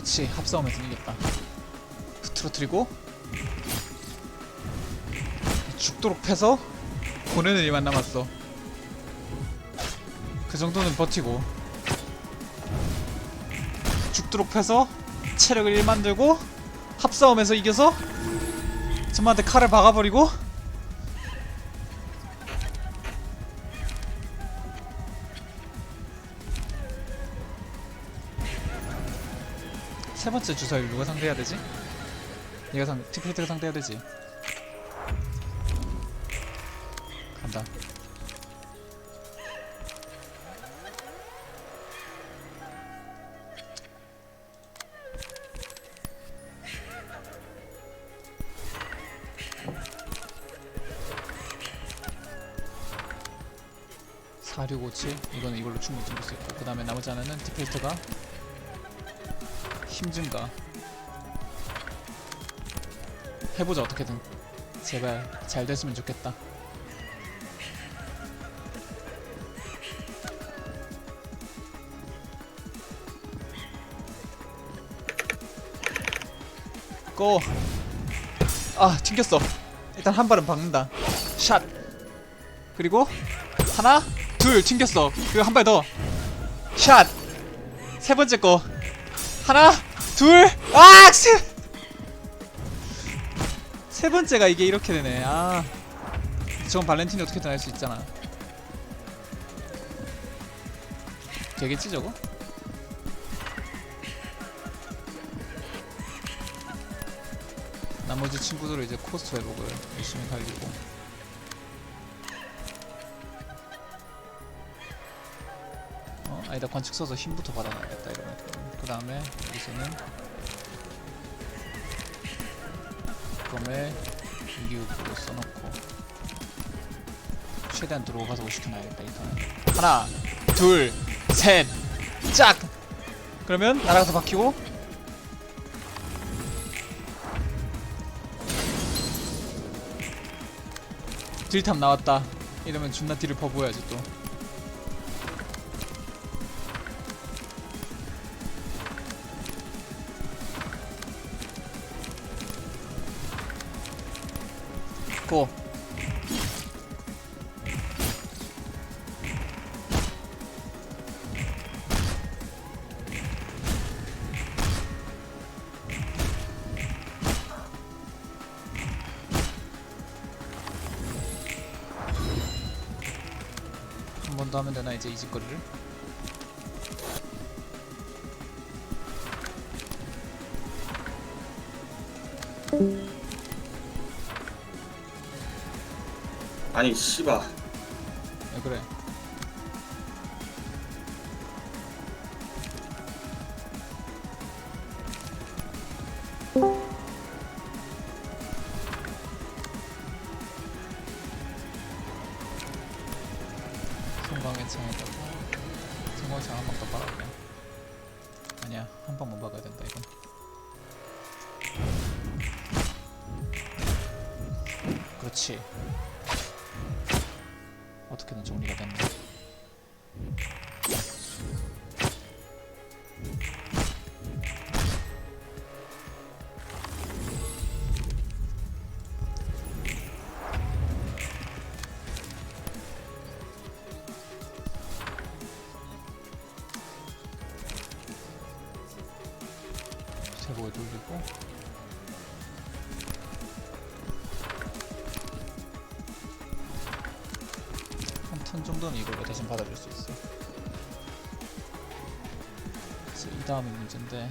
그렇지 합싸움에서 이겼다. 트러트리고 죽도록 패서 보내는 일만 남았어. 그 정도는 버티고 죽도록 패서 체력을 1 만들고 합싸움에서 이겨서 전마한테 칼을 박아버리고 세 번째 주사위를 누가 상대해야 되지? 얘가 상 티프리트가 상대해야 되지. 간다. (4657) 이거는 이걸로 충분히 뚫을 수 있고 그 다음에 나머지 하나는 티프리트가 힘 증가? 해보자 어떻게든. 제발 잘 됐으면 좋겠다. 고! 아 튕겼어. 일단 한 발은 박는다. 샷! 그리고 하나 둘 튕겼어. 그리고 한 발더 샷 세 번째 거. 하나, 둘, 아! 세, 세 번째가 이게 이렇게 되네. 아, 저건 발렌틴이 어떻게든 할 수 있잖아. 되겠지 저거? 나머지 친구들은 이제 코스트 회복을 열심히 달리고 어 아니다 관측 써서 힘부터 받아놔야겠다 이러면 그 다음에 여기서는 검에 유기육으로 써놓고 최대한 들어가서 시켜놔야겠다 일단 하나 둘셋짝! 그러면 날아가서 박히고 딜탑 나왔다. 이러면 존나 딜을 퍼부어야지 또 고. 한 번 더 하면 되나 이제 이 짓거리를? 아니 씨발. 왜 그래? 성광의 창에다가 성광의 창한 방 더 빨아올게 아니야 한 방만 박아야 된다 이건. 그렇지 어떻게든 정리가 됐네. 턴 정도는 이걸로 대신 받아줄 수 있어. 그래서 이 다음이 문제인데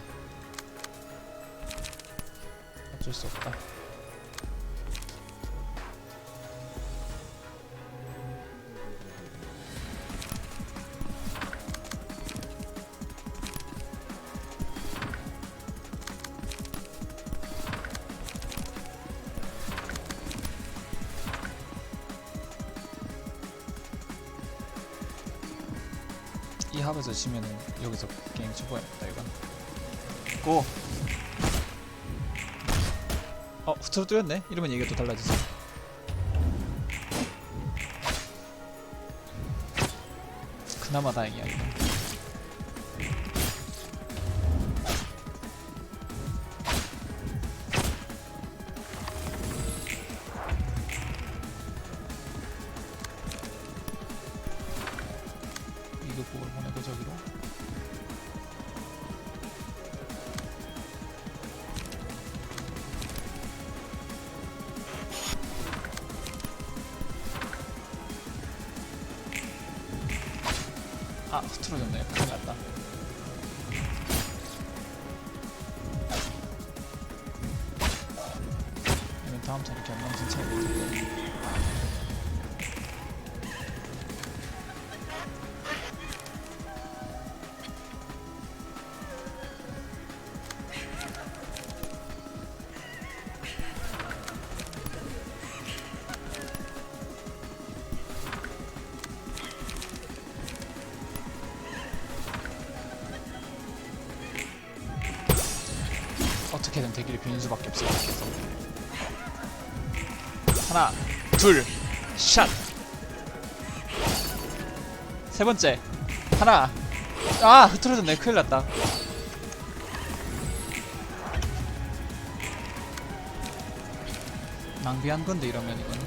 어쩔 수 없다. 이 합에서 지면은 여기서 게임 접어야겠다 이건 고! 어 후트로 뚫렸네? 이러면 얘기가 또 달라지지 그나마 다행이야 이건 아 흐트러졌네. 큰일 났다. 다음 엉망진창이 될텐 어떻게든 대기를 비는 수밖에 없을 것 같아서. 하나 둘 샷 세 번째. 하나. 아 흐트러졌네. 큰일 났다. 낭비한 건데 이러면 이건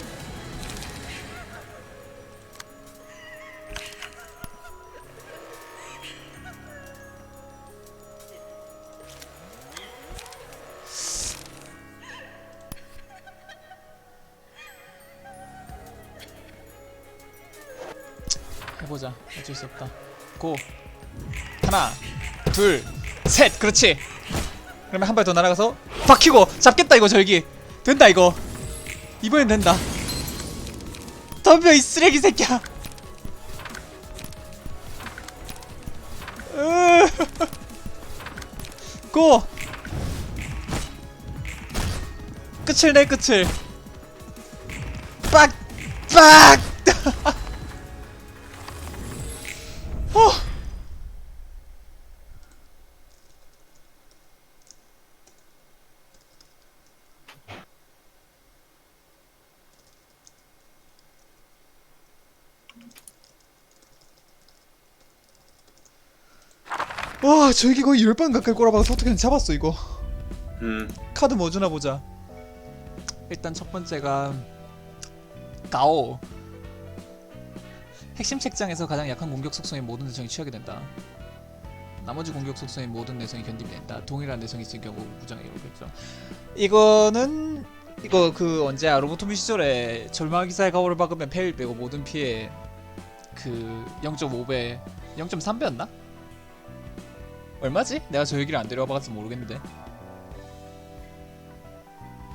어쩔 수 없다. 고. 하나 둘셋! 그렇지. 그러면 한 발 더 날아가서 박히고 잡겠다 이거 절기. 된다 이거. 이번엔 된다. 덤벼 이 쓰레기 새끼야. 으. 고. 끝을 내 끝을. 빡 빡 와 저기 거의 열번 가까이 꼬라박아서 어떻게든 잡았어 이거. 음. 카드 뭐 주나 보자. 일단 첫 번째가 가오. 핵심 책장에서 가장 약한 공격 속성의 모든 내성이 취하게 된다. 나머지 공격 속성의 모든 내성이 견디게 된다. 동일한 내성이 있을 경우 무장에 이루겠죠. 이거는 이거 그 언제 로보토미 시절에 절망의 기사의 가오를 박으면 패일 빼고 모든 피해 그 0.5배 0.3배였나? 얼마지? 내가 저 얘기를 안 데려와봐서 모르겠는데.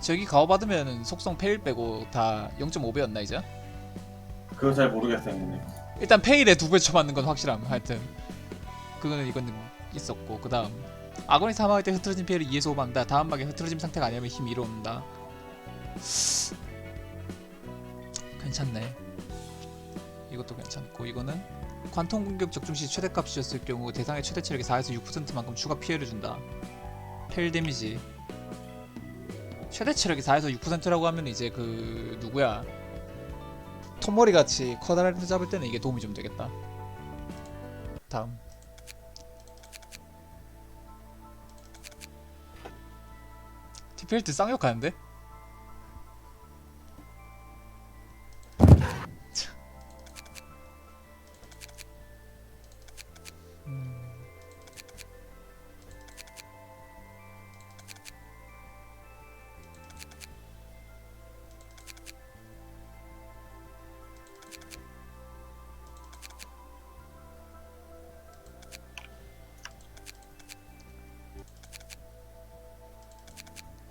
저기 가오 받으면 속성 페일 빼고 다 0.5배였나 이제? 그거 잘 모르겠어 형님. 일단 페일에 두 배 쳐맞는 건 확실함. 하여튼 그거는 이거는 있었고 그 다음 아군이 사망할 때 흐트러진 피해를 2에서 5받는다. 다음 막에 흐트러짐 상태가 아니면 힘이 이뤄온다. 괜찮네. 이것도 괜찮고 이거는 관통 공격 적중 시 최대값이었을 경우 대상의 최대 체력의 4에서 6%만큼 추가 피해를 준다 페일 데미지 최대 체력이 4에서 6%라고 하면 이제 그 누구야 톱머리 같이 커다란 애 잡을 때는 이게 도움이 좀 되겠다. 다음. 티펠트 쌍욕하는데?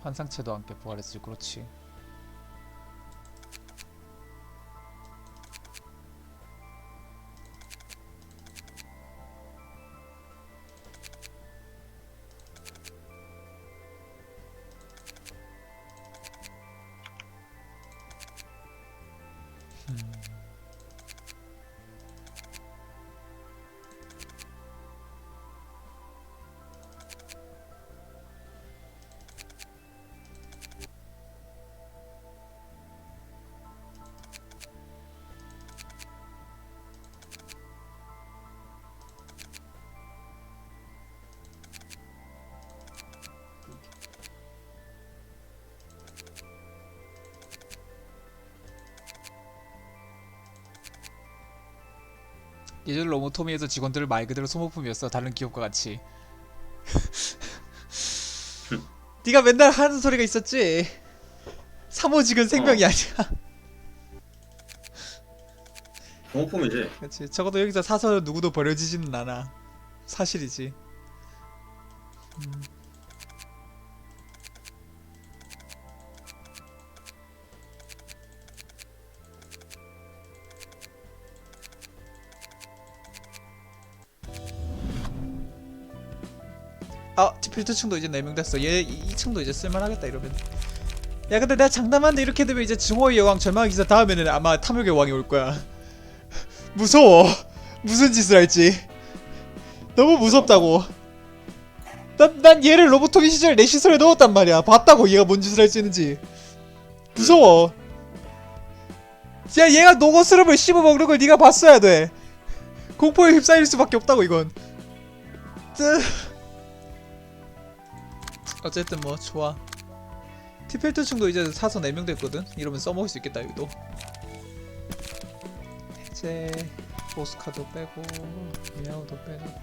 환상체도 함께 부활했을 그렇지. 음. 예전 로보토미에서 직원들을 말 그대로 소모품이었어. 다른 기업과 같이. 네가 맨날 하는 소리가 있었지. 사모직은 생명이 아니야. 공품이지. 그렇지 적어도 여기서 사서 누구도 버려지지는 않아. 사실이지. 음. 아 필드층도 이제 4명 됐어 얘 2층도 이제 쓸만하겠다 이러면 야 근데 내가 장담하는데 이렇게 되면 이제 증오의 여왕 절망의 기사 다음에는 아마 탐욕의 왕이 올 거야 무서워. 무슨 짓을 할지. 너무 무섭다고. 난, 난 얘를 로보토기 시절 내 시설에 넣었단 말이야. 봤다고 얘가 뭔 짓을 할지 있는지. 무서워. 야 얘가 노거스름을 씹어 먹는 걸 네가 봤어야 돼. 공포에 휩싸일 수밖에 없다고 이건. 뜨. 어쨌든 뭐 좋아. 티펠트층도 이제 사서 4명 됐거든. 이러면 써먹을 수 있겠다 여기도. 이제 보스카도 빼고 미아오도 빼주고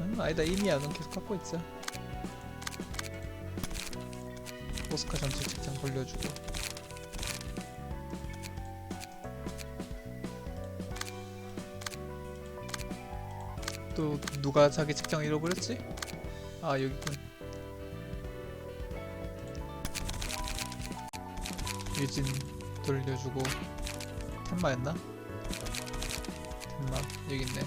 음, 아니다 이미아는 계속 갖고 있자 보스카 전체 책장 돌려주고 또 누가 자기 책장 잃어버렸지? 아 여기군 유진 돌려주고. 텐마였나? 텐마 여기 있네